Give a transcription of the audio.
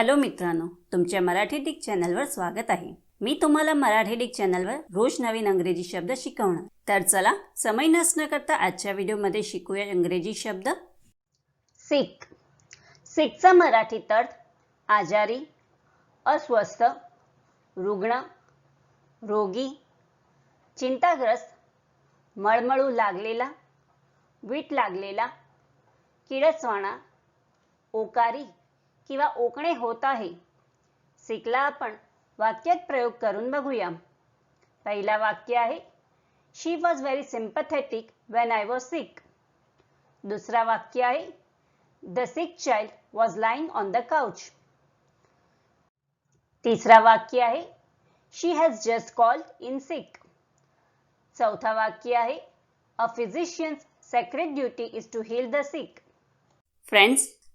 Hello मित्रांनो तुमच्या Marathi Dick चॅनलवर स्वागत आहे. मी तुम्हाला मराठी डिक चॅनलवर रोज नवीन अंग्रेजी शब्द शिकवणार. तर चला समय नसणं करता आजच्या व्हिडिओमध्ये शिकूया इंग्रजी शब्द. सिक सिकचा मराठी अर्थ आजारी अस्वस्थ रुग्ण रोगी चिंताग्रस्त मळमळू लागलेला वीट लागलेला किडसवाणा ओकारी किंवा ओकणे होत आहे. शिकला आपण वाक्यात प्रयोग करून बघूया. पहिला वाक्य आहे she was very sympathetic when I was sick दुसरा वाक्य आहे the sick child was lying on the couch तिसरा वाक्य आहे she has just called in sick चौथा वाक्य आहे a physician's sacred duty is to heal the sick friends